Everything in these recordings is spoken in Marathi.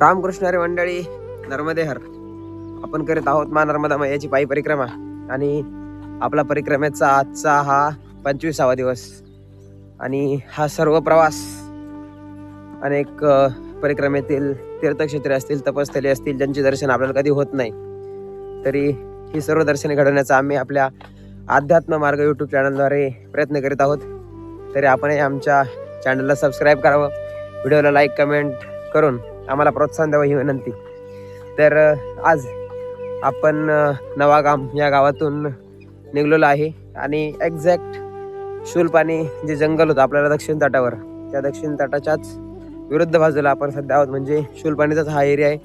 रामकृष्ण मंडळी नर्मदेहर आपण करीत आहोत मा नर्मदा मैयाची पायी परिक्रमा. आणि आपला परिक्रमेचा आजचा हा पंचवीसावा दिवस. आणि हा सर्व प्रवास अनेक परिक्रमेतील तीर्थक्षेत्रे असतील तपस्थली असतील ज्यांचे दर्शन आपल्याला कधी होत नाही. तरी ही सर्व दर्शने घडवण्याचा आम्ही आपल्या अध्यात्म मार्ग यूट्यूब चॅनलद्वारे प्रयत्न करीत आहोत. तरी आपणही आमच्या चॅनलला सबस्क्राईब करावं. व्हिडिओला लाईक कमेंट करून आम्हाला प्रोत्साहन द्यावं ही विनंती. तर आज आपण नवागाम या गावातून निघलेलो आहे आणि एक्झॅक्ट शूलपाणी जे जंगल होतं आपल्याला दक्षिण तटावर त्या दक्षिण तटाच्याच विरुद्ध बाजूला आपण सध्या आहोत. म्हणजे शूलपाणीचाच हा एरिया आहे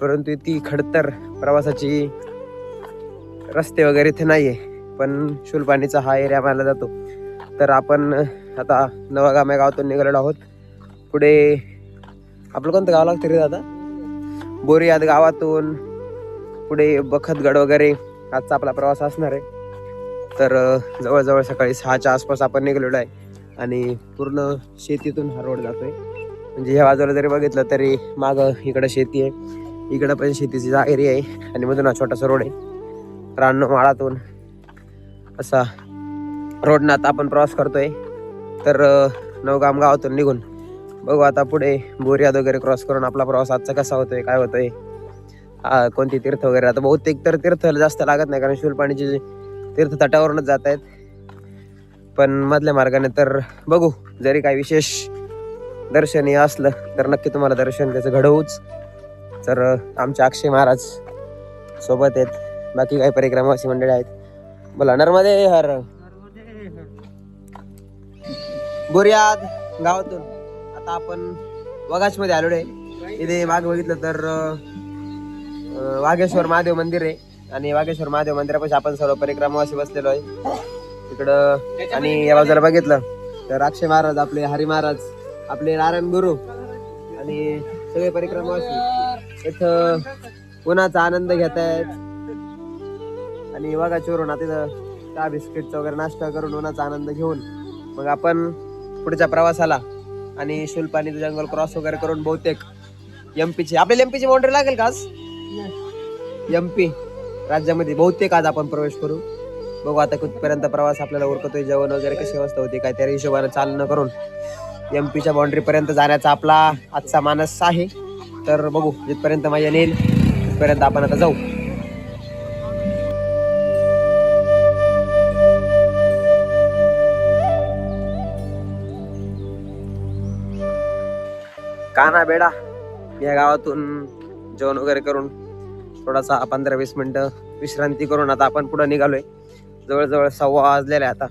परंतु ती खडतर प्रवासाची रस्ते वगैरे इथे नाही आहे पण शूलपाणीचा हा एरिया मानला जातो. तर आपण आता नवागाम या गावातून निघालेलो आहोत. पुढे आपलं कोणतं गाव लागतं रे दादा? बोरियाद गावातून पुढे बखतगड वगैरे. आजचा आपला प्रवास असणार आहे. तर जवळजवळ सकाळी सहाच्या आसपास आपण निघालेलो आहे. आणि पूर्ण शेतीतून हा रोड जातो आहे म्हणजे ह्या बाजूला जरी बघितलं तरी मागं इकडं शेती आहे. इकडं पण शेतीची जा एरिया आहे. आणि मधून हा छोटासा रोड आहे. रान माळातून असा रोडनं आता आपण प्रवास करतोय. तर नवगाम गावातून निघून बघू आता पुढे बोरियाद वगैरे क्रॉस करून आपला प्रवास आजचा कसा होतोय काय होतोय. कोणती तीर्थ वगैरे. आता बहुतेक तर तीर्थ जास्त लागत नाही कारण शूलपाणीचे जे तीर्थ तटावरूनच जात आहेत. पण मधल्या मार्गाने तर बघू जरी काही विशेष दर्शनीय असलं तर नक्की तुम्हाला दर्शन त्याचं घडवूच. तर आमचे अक्षय महाराज सोबत आहेत. बाकी काही परिक्रमावासी मंडळी आहेत. बोला नर्मदे हर. बोरियाद गावातून. आता आपण वगाच मध्ये आलेलो आहे इथे मागे बघितलं तर वाघेश्वर महादेव मंदिर आहे. आणि वाघेश्वर महादेव मंदिरापाशी आपण सर्व परिक्रमावासी बसलेलो आहे. तिकडं आणि या बाजूला बघितलं तर अक्षय महाराज आपले हरी महाराज आपले नारायण गुरु आणि सगळे परिक्रमावासी इथं उन्हाचा आनंद घेत आहेत. आणि वाघाचोरून आता तिथं चहा बिस्किटचा वगैरे नाश्ता करून उन्हाचा आनंद घेऊन मग आपण पुढच्या प्रवासाला आणि शुलपाणीचं जंगल क्रॉस वगैरे करून बहुतेक एमपीची आपल्याला एमपीची बाउंड्री लागेल का आज? एमपी राज्यामध्ये बहुतेक आज आपण प्रवेश करू. बघू आता कुठपर्यंत प्रवास आपल्याला उरकतोय जेवण वगैरे कशी व्यवस्था होती काय त्या हिशोबाने चालणं करून एमपीच्या बाउंड्री पर्यंत जाण्याचा आपला आजचा मानस आहे. तर बघू जिथपर्यंत माझ्या नेईल तिथपर्यंत आपण आता जाऊ. काना बेडा. या गावातून जेवण वगैरे करून थोडासा पंधरा वीस मिनटं विश्रांती करून आता आपण पुढं निघालोय. जवळजवळ सव्वा वाजलेला आहे आता.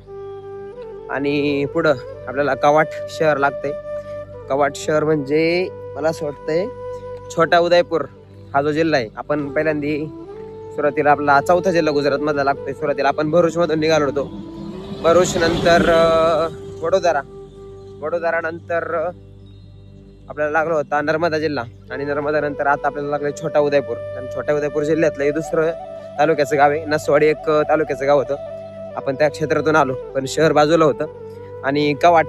आणि पुढं आपल्याला कवाट शहर लागते कवाट शहर म्हणजे मला असं वाटतंय छोटा उदयपूर हा जो जिल्हा आहे आपण पहिल्यांदी सुरुवातीला आपला चौथा जिल्हा गुजरातमधला लागतोय. सुरुवातीला आपण भरूचमधून निघालो होतो. भरूच नंतर वडोदरा वडोदरा. नंतर आपल्याला लागला होता नर्मदा जिल्हा. आणि नर्मदा नंतर आता आपल्याला लागलं छोटा उदयपूर. आणि छोट्या उदयपूर जिल्ह्यातलं हे दुसरं तालुक्याचं गाव आहे. नसवाडी एक तालुक्याचं गाव होतं. आपण त्या क्षेत्रातून आलो पण शहर बाजूला होतं. आणि कवाट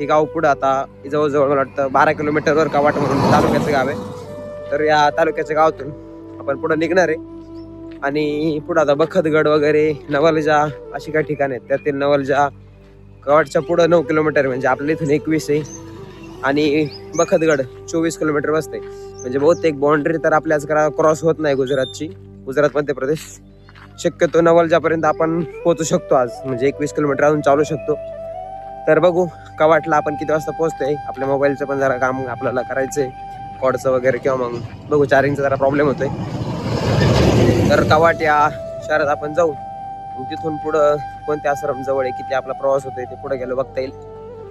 हे गाव पुढं आता जवळजवळ मला वाटतं बारा किलोमीटरवर कवाट म्हणून तालुक्याचं गाव आहे. तर या तालुक्याच्या गावातून आपण पुढं निघणार आहे. आणि पुढं आता बखतगड वगैरे नवलजा अशी काही ठिकाणं आहेत. त्यातील नवलजा कवाटच्या पुढं नऊ किलोमीटर म्हणजे आपल्या इथून एकवीस आहे. आणि बखतगड चोवीस किलोमीटर बसते म्हणजे बहुतेक बाउंड्री तर आपल्याच क्रॉस होत नाही गुजरातची. गुजरात मध्य प्रदेश. शक्यतो नवलजापर्यंत आपण पोहोचू शकतो आज. म्हणजे एकवीस किलोमीटर अजून चालू शकतो. तर बघू कवाटला आपण किती वाजता पोहोचतोय? आपल्या मोबाईलचं पण जरा काम आपल्याला करायचंय. कॉडचं वगैरे किंवा मग बघू चार्जिंगचा जरा प्रॉब्लेम होतोय. तर कवाट या शहरात आपण जाऊ. तिथून पुढं कोणत्या आश्रम जवळ आहे? किती आपला प्रवास होतोय ते पुढे गेलो बघता येईल.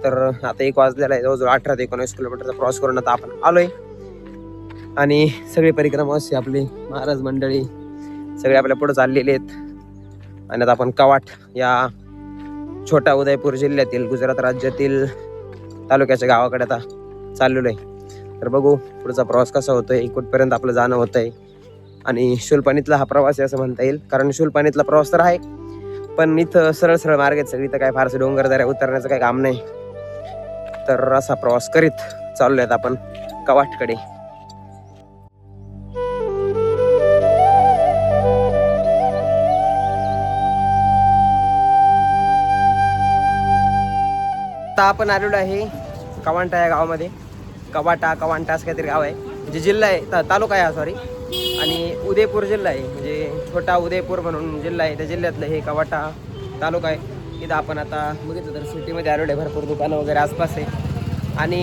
तर आता एक वाजलेला आहे जवळजवळ अठरा ते एकोणीस किलोमीटरचा प्रवास करून आता आपण आलोय. आणि सगळी परिक्रमा अशी आपली महाराज मंडळी सगळे आपल्या पुढे चाललेले आहेत. आणि आता आपण कवाट या छोटा उदयपूर जिल्ह्यातील गुजरात राज्यातील तालुक्याच्या गावाकडे आता चाललेलो आहे. तर बघू पुढचा प्रवास कसा होतोय कुठपर्यंत आपलं जाणं होतंय. आणि शुलपाणीतला हा प्रवास आहे असं म्हणता येईल कारण शुलपाणीतला प्रवास तर आहे. पण इथं सरळ सरळ मार्ग आहेत सगळी तर काय फारसं डोंगर दऱ्या उतरण्याचं काही काम नाही. तर असा प्रवास करीत चाललोय आपण कवाटकडे. आता आपण आलेलो आहे कवांटा या गावामध्ये. कवाटा कवांटा असं काहीतरी गाव आहे. म्हणजे जिल्हा आहे तालुका आहे सॉरी आणि उदयपूर जिल्हा आहे. म्हणजे छोटा उदयपूर म्हणून जिल्हा आहे. त्या जिल्ह्यातलं हे कवाटा तालुका आहे. इथं आपण आता बघितलं तर सिटीमध्ये आलेलो आहे भरपूर दुकानं वगैरे आसपास आहे. आणि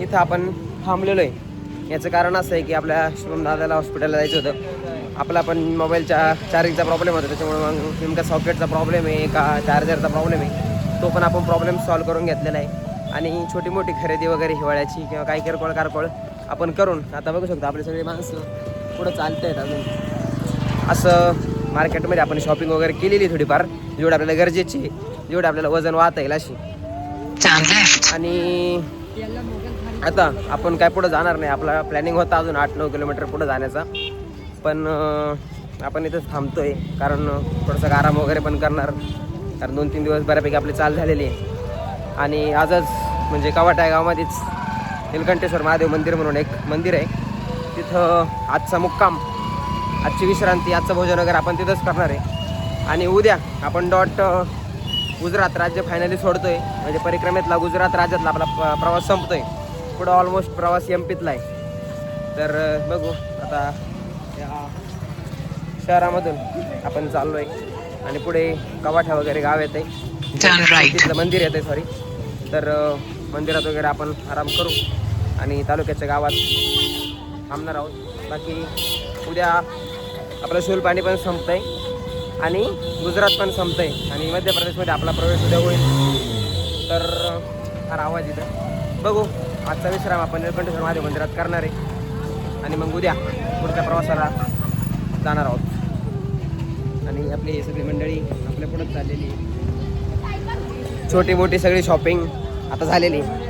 इथं आपण थांबलेलो आहे. याचं कारण असं आहे की आपल्या शिवम दादाला हॉस्पिटलला जायचं होतं. आपला पण मोबाईलच्या चार्जिंगचा प्रॉब्लेम होता त्याच्यामुळे मग नेमका सॉकेटचा प्रॉब्लेम आहे का चार्जरचा प्रॉब्लेम आहे तो पण आपण प्रॉब्लेम सॉल्व करून घेतलेला आहे. आणि छोटी मोठी खरेदी वगैरे हिवाळ्याची किंवा काही किरकोळ कारकोळ आपण करून आता बघू शकतो आपले सगळे माणसं पुढं चालत आहेत अजून. असं मार्केटमध्ये आपण शॉपिंग वगैरे केलेली आहे थोडीफार जेवढी आपल्याला गरजेची जेवढं आपल्याला वजन वाहता येईल अशी. आणि आता आपण काय पुढं जाणार नाही. आपला प्लॅनिंग होता अजून आठ नऊ किलोमीटर पुढं जाण्याचा. पण आपण इथंच थांबतोय. कारण थोडंसं आराम वगैरे पण करणार. कारण दोन तीन दिवस बऱ्यापैकी आपली चाल झालेली आहे. आणि आजच म्हणजे कवाटा गावामध्येच निलकंठेश्वर महादेव मंदिर म्हणून एक मंदिर आहे. तिथं आजचा मुक्काम आजची विश्रांती आजचं भोजन वगैरे आपण तिथंच करणार आहे. आणि उद्या आपण डॉट गुजरात राज्य फायनली सोडतोय. म्हणजे परिक्रमेतला गुजरात राज्यातला आपला प्रवास संपतोय. पुढं ऑलमोस्ट प्रवास एम पीतला आहे. तर बघू. आता या शहरामधून आपण चाललोय. आणि पुढे कवाठा वगैरे गाव येते. तिथलं मंदिर येते सॉरी तर मंदिरात वगैरे आपण आराम करू. आणि तालुक्याच्या गावात थांबणार आहोत. बाकी उद्या आपलं शूल पाणी पण संपतंय. आणि गुजरात पण संपतंय. आणि मध्य प्रदेशमध्ये आपला प्रवेश उद्या होईल. तर फार आवाज इथं. बघू. आजचा विश्राम आपण निळकंठेश्वर महादेव मंदिरात करणार आहे. आणि मग उद्या पुढच्या प्रवासाला जाणार आहोत. आणि आपली ही सगळी मंडळी आपल्या पुढंच चाललेली. आहे. छोटी मोठी सगळी शॉपिंग आता झालेली. आहे.